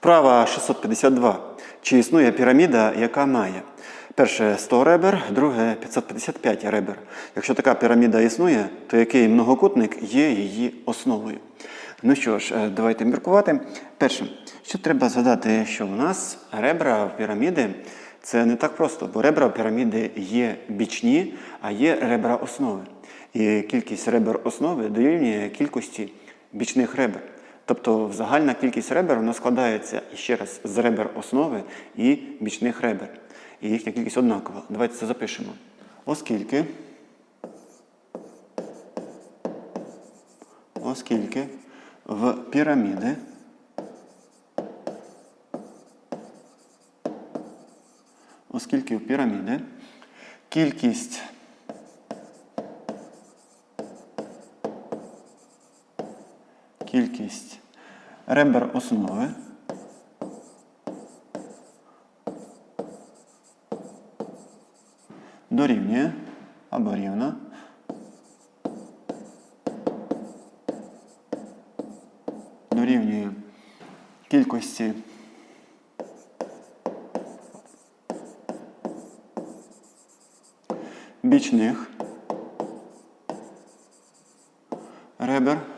Вправа 652. Чи існує піраміда, яка має? Перше 100 ребер, друге 555 ребер. Якщо така піраміда існує, то який многокутник є її основою? Ну що ж, е, давайте міркувати. Перше, що треба згадати, що в нас ребра в піраміди це не так просто, бо ребра в піраміди є бічні, а є ребра основи. І кількість ребер основи дорівнює кількості бічних ребер. Тобто загальна кількість ребер вона складається ще раз з ребер основи і бічних ребер. І їхня кількість однакова. Давайте це запишемо. Оскільки, оскільки в піраміди оскільки в піраміди кількість кількість ребер основи. Дорівнює або рівна дорівнює кількості бічних ребер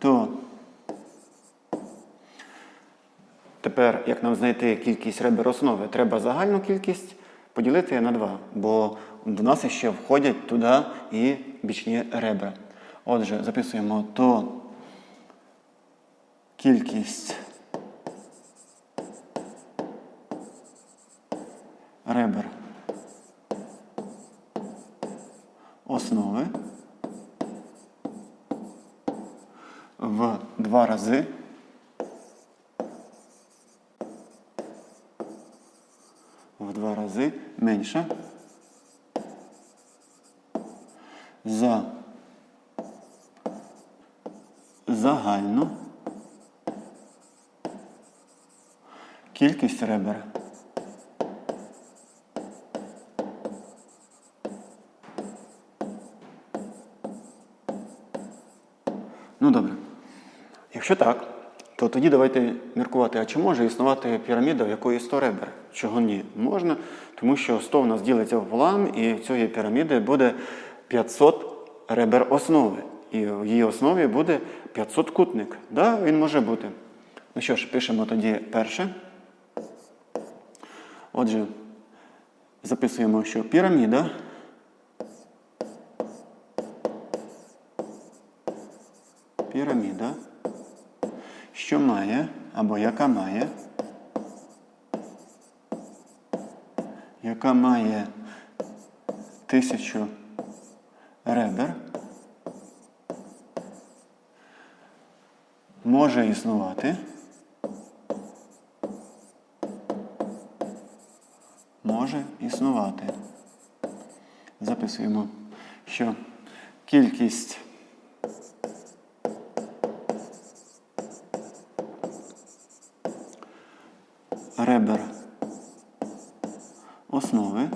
то тепер, як нам знайти кількість ребер основи, треба загальну кількість поділити на 2, бо до нас ще входять туди і бічні ребра. Отже, записуємо то кількість ребер основи в два рази в два рази менше за загальну кількість ребер. Ну добре. Якщо так, то тоді давайте міркувати, а чи може існувати піраміда, в якої 100 ребер? Чого ні? Можна, тому що 100 в нас ділиться вполам, і в цієї піраміди буде 500 ребер основи. І в її основі буде 500 кутник. Да, він може бути. Ну що ж, пишемо тоді перше. Отже, записуємо, що піраміда. Піраміда, або яка має, яка має тисячу ребер, може існувати, може існувати. Записуємо, що кількість ребер основи.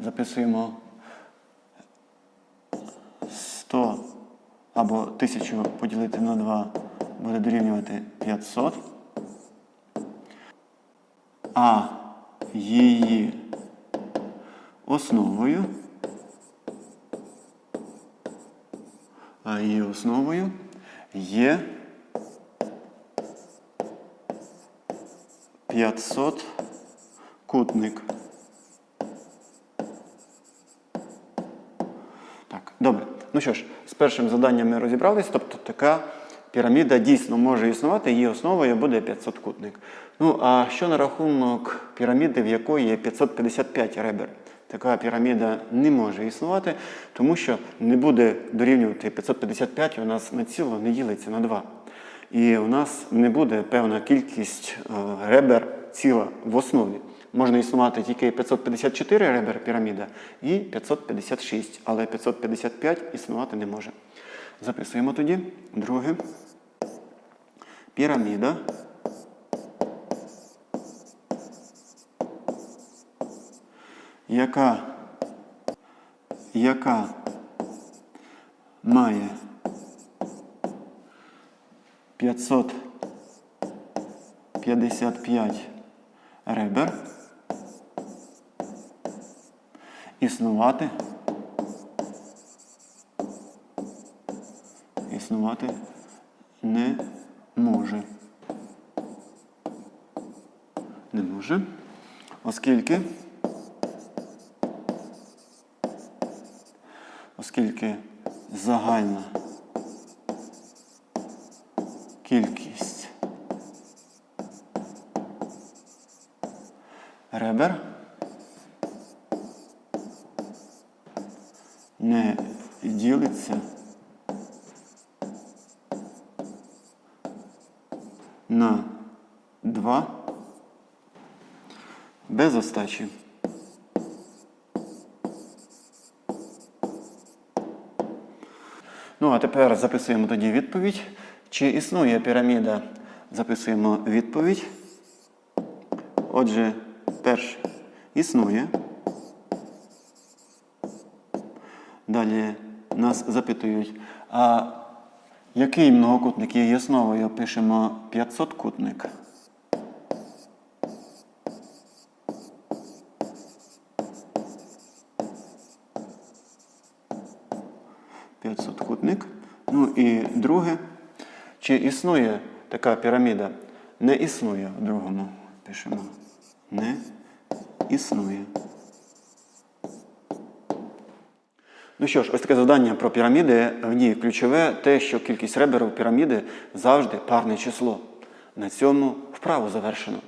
Записуємо 100 або 1000 поділити на 2 буде дорівнювати 500. А її основою. А її основою є 500 кутник. Так, добре. Ну що ж, з першим заданням ми розібрались, тобто така піраміда дійсно може існувати, її основою буде 500 кутник. Ну, а що на рахунок піраміди, в якої є 555 ребер? Така піраміда не може існувати, тому що не буде дорівнювати 555, у нас на ціло не ділиться на 2. І у нас не буде певна кількість е, ребер ціла в основі. Можна існувати тільки 554 ребер піраміда і 556, але 555 існувати не може. Записуємо тоді. Друге. Піраміда. Яка, яка має 555 ребер. Існувати. Існувати не може. Не може. Оскільки. Оскільки загальна кількість ребер не ділиться на 2 без остачі. Ну, а тепер записуємо тоді відповідь. Чи існує піраміда? Записуємо відповідь. Отже, перше існує. Далі нас запитують, а який многокутник є основою? Пишемо 500 кутник. П'ятсоткутник. Ну і друге, чи існує така піраміда? Не існує в другому. Пишемо. Не існує. Ну що ж, ось таке завдання про піраміди. В ній ключове те, що кількість ребер у піраміди завжди парне число. На цьому вправу завершено.